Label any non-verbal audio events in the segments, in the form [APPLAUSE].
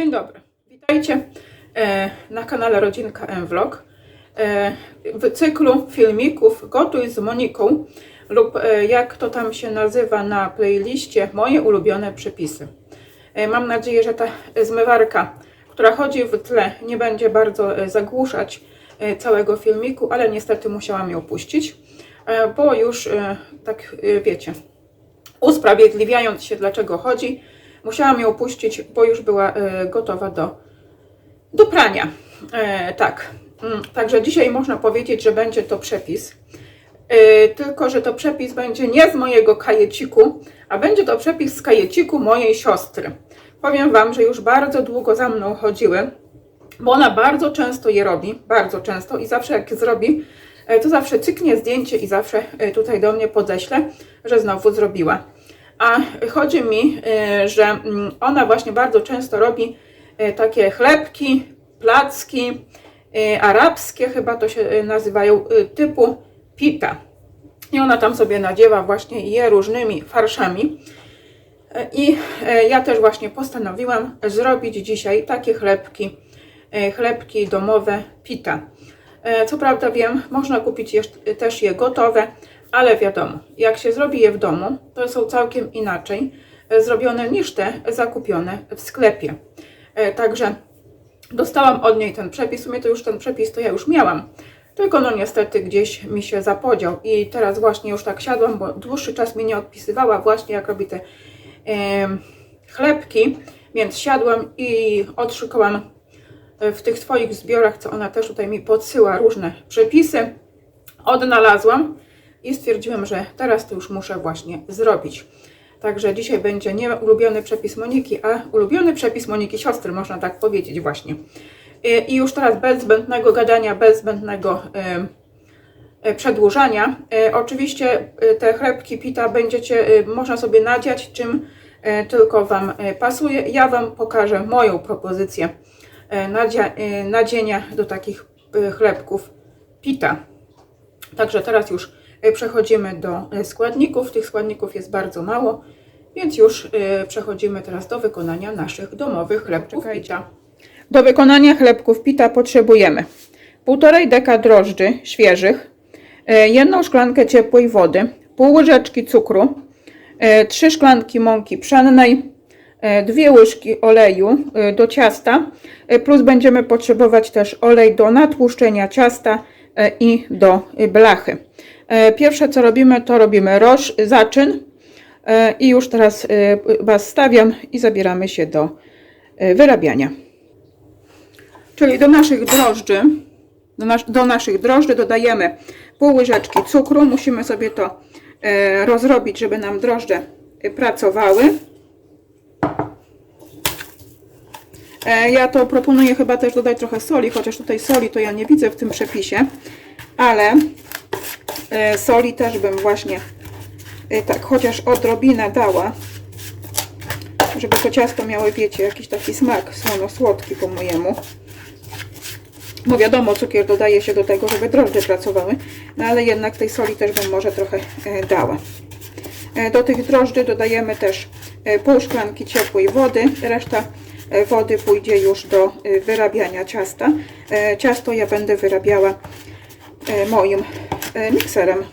Dzień dobry, witajcie e, na kanale Rodzinka M Vlog. E, w cyklu filmików Gotuj z Moniką lub e, jak to tam się nazywa na playliście moje ulubione przepisy. Mam nadzieję, że ta zmywarka, która chodzi w tle, nie będzie bardzo zagłuszać całego filmiku, ale niestety musiałam ją puścić, bo już tak wiecie, usprawiedliwiając się dlaczego chodzi, musiałam ją puścić, bo już była e, gotowa do, do prania. E, tak, Mm, także dzisiaj można powiedzieć, że będzie to przepis. E, tylko, że to przepis będzie nie z mojego kajeciku, a będzie to przepis z kajeciku mojej siostry. Powiem Wam, że już bardzo długo za mną chodziły, bo ona bardzo często je robi, bardzo często i zawsze jak zrobi, to zawsze cyknie zdjęcie i zawsze tutaj do mnie podeśle, że znowu zrobiła. A chodzi mi, e, że mm, ona właśnie bardzo często robi e, takie chlebki, placki e, arabskie, chyba to się nazywają, typu pita. I ona tam sobie nadziewa właśnie je różnymi farszami. I ja też właśnie postanowiłam zrobić dzisiaj takie chlebki, chlebki domowe pita. Co prawda wiem, można kupić też je gotowe, ale wiadomo, jak się zrobi je w domu, to są całkiem inaczej e, zrobione niż te zakupione w sklepie. E, Także dostałam od niej ten przepis, w sumie to już ten przepis to ja już miałam, tylko no niestety gdzieś mi się zapodział. I teraz właśnie już tak siadłam, bo dłuższy czas mi nie odpisywała właśnie jak robi te em, chlebki, więc siadłam i odszukałam e, w tych swoich zbiorach, co ona też tutaj mi podsyła różne przepisy, odnalazłam i stwierdziłam, że teraz to już muszę właśnie zrobić. Także dzisiaj będzie nie ulubiony przepis Moniki, a ulubiony przepis Moniki siostry, można tak powiedzieć właśnie. I- I już teraz bez zbędnego gadania, bez zbędnego e, przedłużania. E, Oczywiście e, te chlebki pita będziecie, e, można sobie nadziać czym e, tylko Wam e, pasuje. Ja Wam pokażę moją propozycję e, e, nadzienia do takich e, chlebków pita. Także teraz już e, przechodzimy do e, składników. Tych składników jest bardzo mało, więc już e, przechodzimy teraz do wykonania naszych domowych chlebków pita. Do wykonania chlebków pita potrzebujemy półtorej deka drożdży świeżych, e, jedną szklankę ciepłej wody, pół łyżeczki cukru, e, trzy szklanki mąki pszennej, e, dwie łyżki oleju e, do ciasta, e, plus będziemy potrzebować też olej do natłuszczenia ciasta e, i do e, blachy. E, Pierwsze co robimy, to robimy roż, zaczyn e, i już teraz e, Was stawiam i zabieramy się do wyrabiania. Czyli do naszych drożdży, do, nas, do naszych drożdży dodajemy pół łyżeczki cukru. Musimy sobie to rozrobić, żeby nam drożdże pracowały. Ja to proponuję chyba też dodać trochę soli, chociaż tutaj soli to ja nie widzę w tym przepisie, ale soli też bym właśnie e, tak chociaż odrobinę dała, żeby to ciasto miało, wiecie, jakiś taki smak słono-słodki po mojemu. Bo wiadomo, cukier dodaje się do tego, żeby drożdże pracowały, no ale jednak tej soli też bym może trochę e, dała. E, Do tych drożdży dodajemy też e, pół szklanki ciepłej wody. Reszta e, wody pójdzie już do e, wyrabiania ciasta. E, Ciasto ja będę wyrabiała e, moim e, mikserem.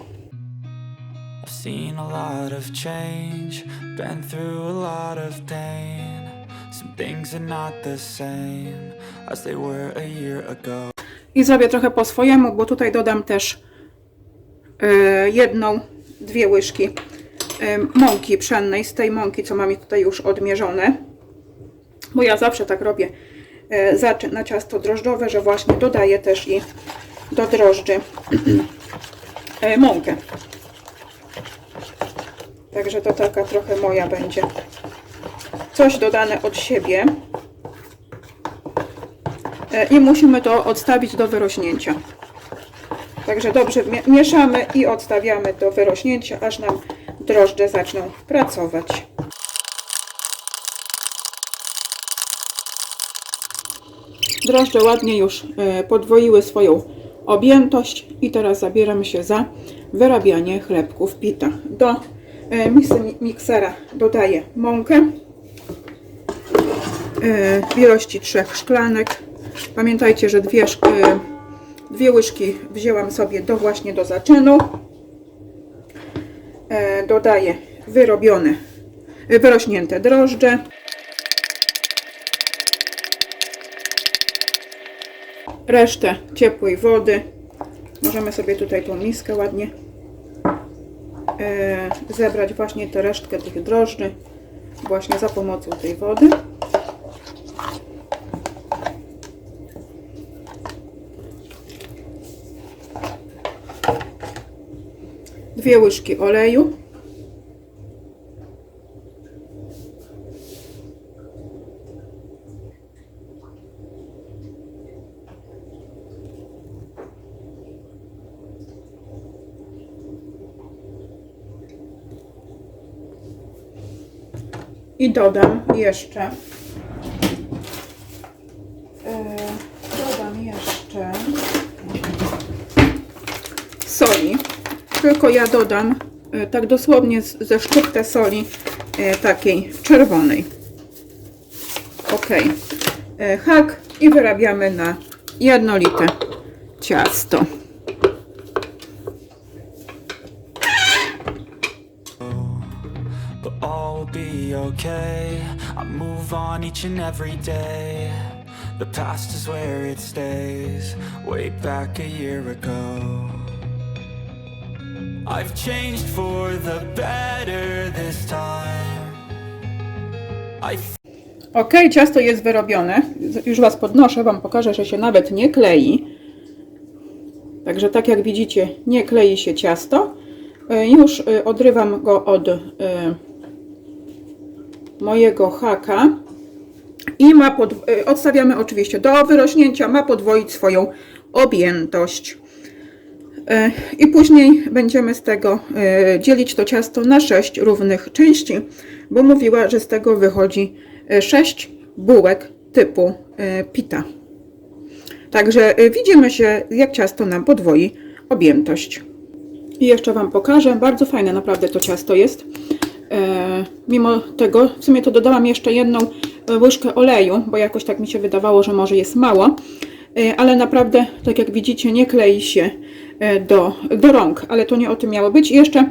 I've seen a lot of change, been through a lot of pain. Some things are not the same as they were a year ago. I zrobię trochę po swojemu, bo tutaj dodam też e, jedną, dwie łyżki e, mąki pszennej, z tej mąki, co mam tutaj już odmierzone. Bo ja zawsze tak robię zaczyn na ciasto drożdżowe, że właśnie dodaję też i do drożdży [CLEARS THROAT] mąkę. Także to taka trochę moja będzie. Coś dodane od siebie. E, i musimy to odstawić do wyrośnięcia. Także dobrze mie- mieszamy i odstawiamy do wyrośnięcia, aż nam drożdże zaczną pracować. Drożdże ładnie już e, podwoiły swoją objętość i teraz zabieramy się za wyrabianie chlebków pita. Do e, miksera dodaję mąkę e, w ilości trzech szklanek. Pamiętajcie, że dwie, e, dwie łyżki wzięłam sobie do właśnie do zaczynu. Dodaję wyrobione, wyrośnięte drożdże. Resztę ciepłej wody. Możemy sobie tutaj tą miskę ładnie e, zebrać właśnie tę resztkę tych drożdży właśnie za pomocą tej wody. Dwie łyżki oleju. I dodam jeszcze e, dodam jeszcze soli. Tylko ja dodam e, tak dosłownie ze szczyptę soli e, takiej czerwonej. Ok. Hak i wyrabiamy na jednolite ciasto. Be okay. I move on each and every day. The past is where it stays, way back a year ago. I've changed for the better this time. I Ok, ciasto jest wyrobione. Już Was podnoszę, Wam pokażę, że się nawet nie klei. Także tak jak widzicie, nie klei się ciasto. E, Już e, odrywam go od e, mojego haka. I ma pod, e, odstawiamy oczywiście do wyrośnięcia, ma podwoić swoją objętość. E, I później będziemy z tego e, dzielić to ciasto na 6 równych części, bo mówiła, że z tego wychodzi 6 bułek typu pita. Także widzimy się, jak ciasto nam podwoi objętość. I jeszcze Wam pokażę, bardzo fajne naprawdę to ciasto jest. E, mimo tego, w sumie to dodałam jeszcze jedną e, łyżkę oleju, bo jakoś tak mi się wydawało, że może jest mało. E, ale naprawdę, tak jak widzicie, nie klei się do, do rąk, ale to nie o tym miało być. I jeszcze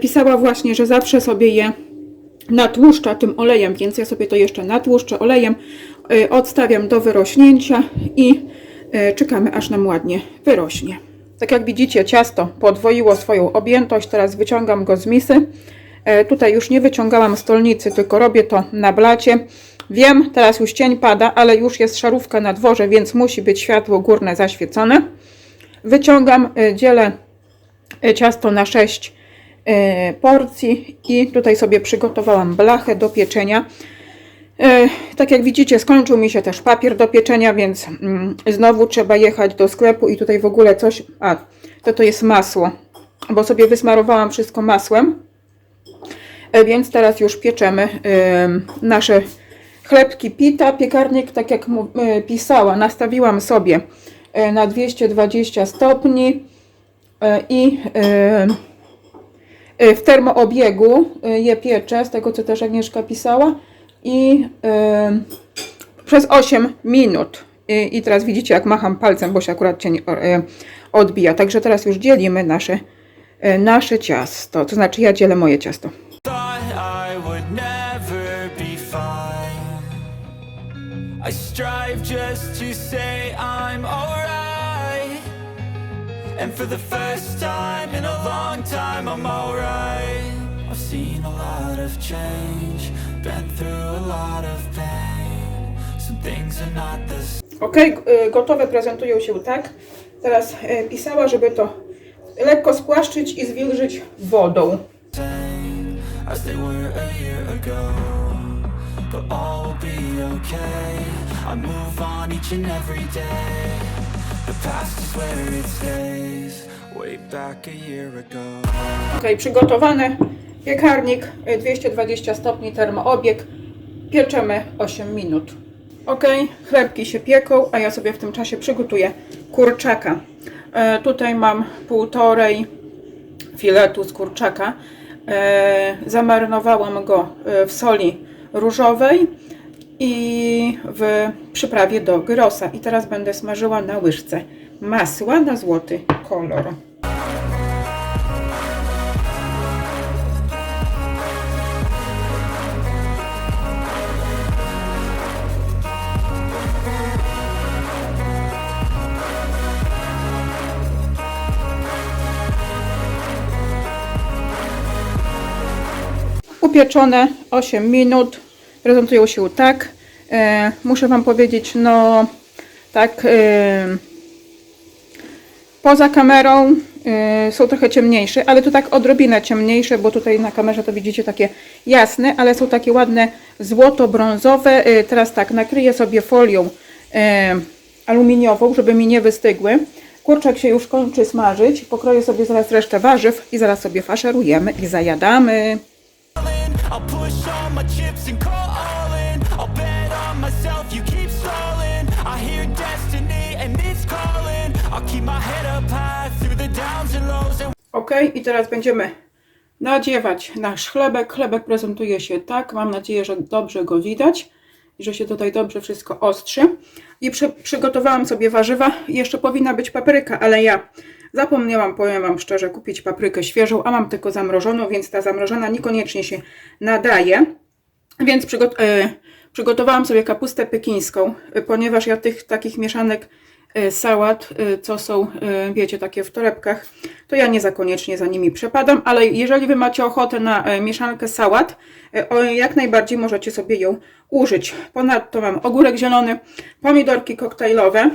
pisała właśnie, że zawsze sobie je natłuszcza tym olejem, więc ja sobie to jeszcze natłuszczę olejem, odstawiam do wyrośnięcia i czekamy aż nam ładnie wyrośnie. Tak jak widzicie ciasto podwoiło swoją objętość, teraz wyciągam go z misy. E, Tutaj już nie wyciągałam stolnicy, tylko robię to na blacie. Wiem, teraz już cień pada, ale już jest szarówka na dworze, więc musi być światło górne zaświecone. Wyciągam, e, dzielę e, ciasto na 6 e, porcji i tutaj sobie przygotowałam blachę do pieczenia. Tak jak widzicie, skończył mi się też papier do pieczenia, więc mm, znowu trzeba jechać do sklepu i tutaj w ogóle coś. A, to to jest masło, bo sobie wysmarowałam wszystko masłem. E, Więc teraz już pieczemy em, nasze chlebki pita. Piekarnik, tak jak e, pisała, nastawiłam sobie e, na 220 stopni i w termoobiegu je pieczę, z tego co też Agnieszka pisała i przez 8 minut. I, teraz widzicie, jak macham palcem, bo się akurat cień odbija. Także teraz już dzielimy nasze, nasze ciasto. To znaczy, ja dzielę moje ciasto. And for the first time in a long time, I'm alright. I've seen a lot of change, been through a lot of pain. Some things are not the same. Ok, y, gotowe prezentują się tak. Teraz y, pisała, żeby to lekko spłaszczyć i zwilżyć wodą. as they were a year ago. But all will be okay. I move on each and every day. Ok, przygotowany piekarnik, y, 220 stopni termoobieg. Pieczemy 8 minut. Ok, chlebki się pieką, a ja sobie w tym czasie przygotuję kurczaka. E, tutaj mam półtorej filetu z kurczaka. E, zamarynowałam go e, w soli różowej i w przyprawie do gyrosa. I teraz będę smażyła na łyżce masła na złoty kolor. Upieczone 8 minut. Prezentują się tak. E, muszę Wam powiedzieć, no tak e, poza kamerą e, są trochę ciemniejsze, ale to tak odrobinę ciemniejsze, bo tutaj na kamerze to widzicie takie jasne, ale są takie ładne złoto-brązowe. E, teraz tak, nakryję sobie folią e, aluminiową, żeby mi nie wystygły. Kurczak się już kończy smażyć. Pokroję sobie zaraz resztę warzyw i zaraz sobie faszerujemy i zajadamy. I'll push all my chips and call Ok, i teraz będziemy nadziewać nasz chlebek. Chlebek prezentuje się tak. Mam nadzieję, że dobrze go widać i że się tutaj dobrze wszystko ostrzy. I przy, przygotowałam sobie warzywa. Jeszcze powinna być papryka, ale ja zapomniałam, powiem Wam szczerze, kupić paprykę świeżą, a mam tylko zamrożoną, więc ta zamrożona niekoniecznie się nadaje. Więc e, przygotowałam sobie kapustę pekińską, e, ponieważ ja tych takich mieszanek sałat, e, co są, e, wiecie, takie w torebkach, to ja nie za koniecznie za nimi przepadam, ale jeżeli Wy macie ochotę na e, mieszankę sałat, e, jak najbardziej możecie sobie ją użyć. Ponadto mam ogórek zielony, pomidorki koktajlowe,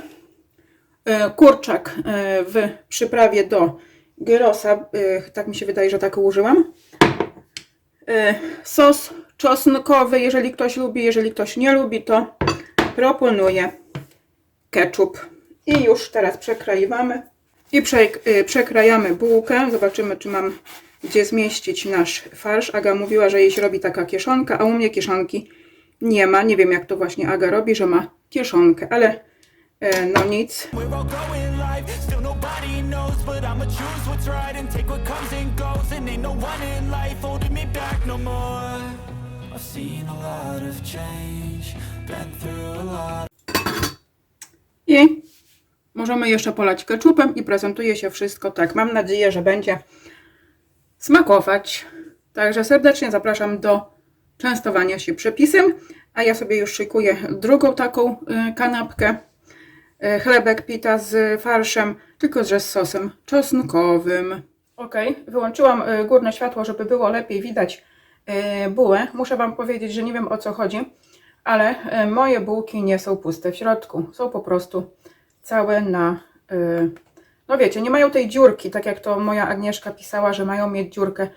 e, kurczak e, w przyprawie do gyrosa, e, tak mi się wydaje, że tak użyłam. E, sos czosnkowy, jeżeli ktoś lubi, jeżeli ktoś nie lubi, to proponuję ketchup. I już teraz przekrajamy i y, przekrajamy bułkę. Zobaczymy, czy mam gdzie zmieścić nasz farsz. Aga mówiła, że jej się robi taka kieszonka, a u mnie kieszonki nie ma. Nie wiem, jak to właśnie Aga robi, że ma kieszonkę, ale e, no nic. no no. I możemy jeszcze polać ketchupem i prezentuje się wszystko tak. Mam nadzieję, że będzie smakować. Także serdecznie zapraszam do częstowania się przepisem, a ja sobie już szykuję drugą taką y, kanapkę. Y, Chlebek pita z farszem, tylko że z sosem czosnkowym. Ok, wyłączyłam y, górne światło, żeby było lepiej widać bułę. Muszę Wam powiedzieć, że nie wiem o co chodzi, ale moje bułki nie są puste w środku. Są po prostu całe na. y, No wiecie, nie mają tej dziurki, tak jak to moja Agnieszka pisała, że mają mieć dziurkę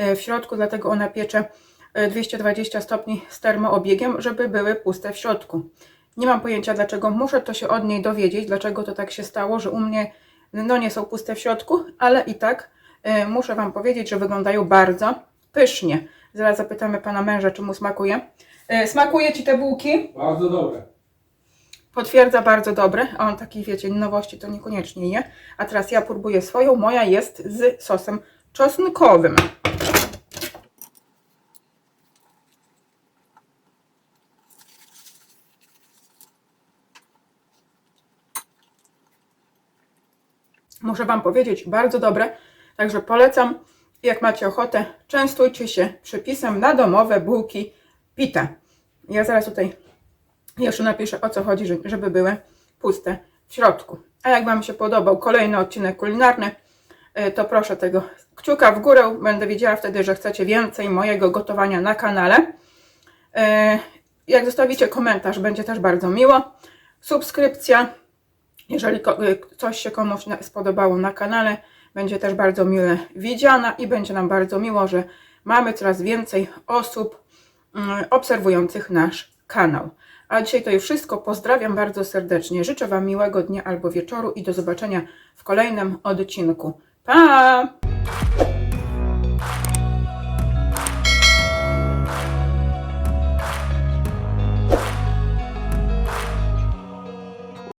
y, w środku, dlatego ona piecze y, 220 stopni z termoobiegiem, żeby były puste w środku. Nie mam pojęcia dlaczego, muszę to się od niej dowiedzieć, dlaczego to tak się stało, że u mnie no nie są puste w środku, ale i tak y, muszę Wam powiedzieć, że wyglądają bardzo pysznie. Zaraz zapytamy pana męża, czy mu smakuje. Y, Smakuje Ci te bułki? Bardzo dobre. Potwierdza bardzo dobre. A on taki, wiecie, nowości to niekoniecznie je. A teraz ja próbuję swoją. Moja jest z sosem czosnkowym. Muszę Wam powiedzieć, bardzo dobre. Także polecam. Jak macie ochotę, częstujcie się przepisem na domowe bułki pita. Ja zaraz tutaj jeszcze napiszę o co chodzi, że- żeby były puste w środku. A jak Wam się podobał kolejny odcinek kulinarny, y, to proszę tego kciuka w górę. Będę wiedziała wtedy, że chcecie więcej mojego gotowania na kanale. Y, Jak zostawicie komentarz, będzie też bardzo miło. Subskrypcja, jeżeli y, coś się komuś spodobało na kanale, będzie też bardzo mile widziana i będzie nam bardzo miło, że mamy coraz więcej osób mm, obserwujących nasz kanał. A dzisiaj to już wszystko. Pozdrawiam bardzo serdecznie. Życzę Wam miłego dnia albo wieczoru i do zobaczenia w kolejnym odcinku. Pa!